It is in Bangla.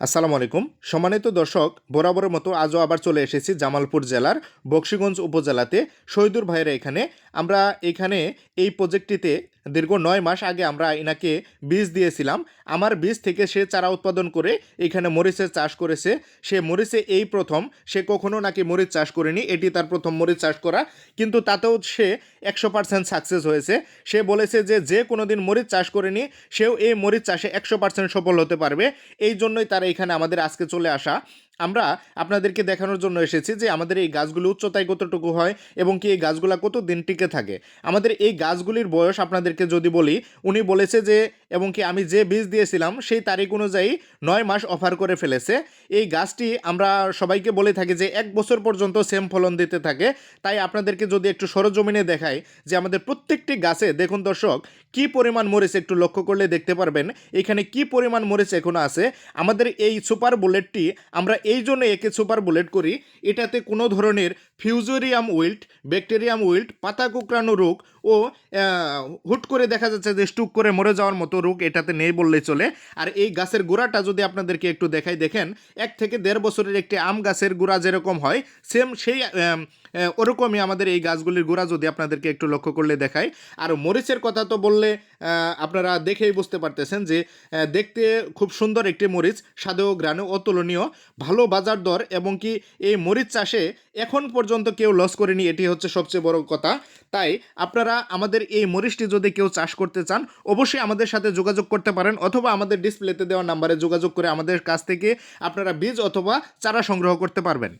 আসসালামু আলাইকুম। সম্মানিত দর্শক, বরাবরের মতো আজও আবার চলে এসেছি জামালপুর জেলার বক্সিগঞ্জ উপজেলাতে। শহীদুর ভাইয়েরা এখানে আমরা এখানে এই প্রজেক্টটিতে দীর্ঘ নয় মাস আগে আমরা এনাকে বীজ দিয়েছিলাম। আমার বীজ থেকে সে চারা উৎপাদন করে এখানে মরিচের চাষ করেছে। সে মরিচে এই প্রথম, সে কখনো নাকি মরিচ চাষ করেনি, এটি তার প্রথম মরিচ চাষ করা। কিন্তু তাতেও সে একশো পার্সেন্ট সাকসেস হয়েছে। সে বলেছে যে যে কোনো দিন মরিচ চাষ করেনি, সেও এই মরিচ চাষে একশো পার্সেন্ট সফল হতে পারবে। এই জন্যই তারা এখানে আমাদের আজকে চলে আসা। আমরা আপনাদেরকে দেখানোর জন্য এসেছি যে আমাদের এই গাছগুলো উচ্চতায় কতটুকু হয় এবং কি এই গাছগুলো কত দিন টিকে থাকে। আমাদের এই গাছগুলির বয়স আপনাদেরকে যদি বলি, উনি বলেছে যে, এবং কি আমি যে বীজ দিয়েছিলাম সেই তারিখ অনুযায়ী নয় মাস অফার করে ফেলেছে। এই গাছটি আমরা সবাইকে বলে থাকি যে, এক বছর পর্যন্ত সেম ফলন দিতে থাকে। তাই আপনাদেরকে যদি একটু সরজমিনে দেখায় যে আমাদের প্রত্যেকটি গাছে, দেখুন দর্শক, কি পরিমাণ মরিচ একটু লক্ষ্য করলে দেখতে পারবেন। এখানে কি পরিমাণ মরিচ এখনও আছে? আমাদের এই সুপার বুলেটটি আমরা এই জন্য একে সুপার বুলেট করি। এটাতে কোনো ধরনের ফিউজোরিয়াম উইল্ট ব্যাকটেরিয়াম উইল্ট পাতা কুকরানো রোগ ও হুট করে দেখা যাচ্ছে যে স্টুক করে মরে যাওয়ার মতো রোগ এটাতে নেই বললেই চলে। আর এই গাছের গোড়াটা যদি আপনাদেরকে একটু দেখাই, দেখেন, এক থেকে দেড় বছরের একটি আম গাছের গোড়া যেরকম হয় সেম সেই ওরকমই আমাদের এই গাছগুলির গোড়া যদি আপনাদেরকে একটু লক্ষ্য করলে দেখায় আর মরিচের কথা তো বললে আপনারা দেখেই বুঝতে পারতেছেন যে দেখতে খুব সুন্দর একটি মরিচ স্বাদেও গ্রানেও অতুলনীয়, ভালো বাজার দর এবং কি এই মরিচ চাষে এখন পর্যন্ত কেউ লস করেনি, এটি হচ্ছে সবচেয়ে বড় কথা। তাই আপনারা আমাদের এই মরিচটি যদি কেউ চাষ করতে চান, অবশ্যই আমাদের সাথে যোগাযোগ করতে পারেন অথবা আমাদের ডিসপ্লেতে দেওয়া নাম্বারে যোগাযোগ করে আমাদের কাছ থেকে আপনারা বীজ অথবা চারা সংগ্রহ করতে পারবেন।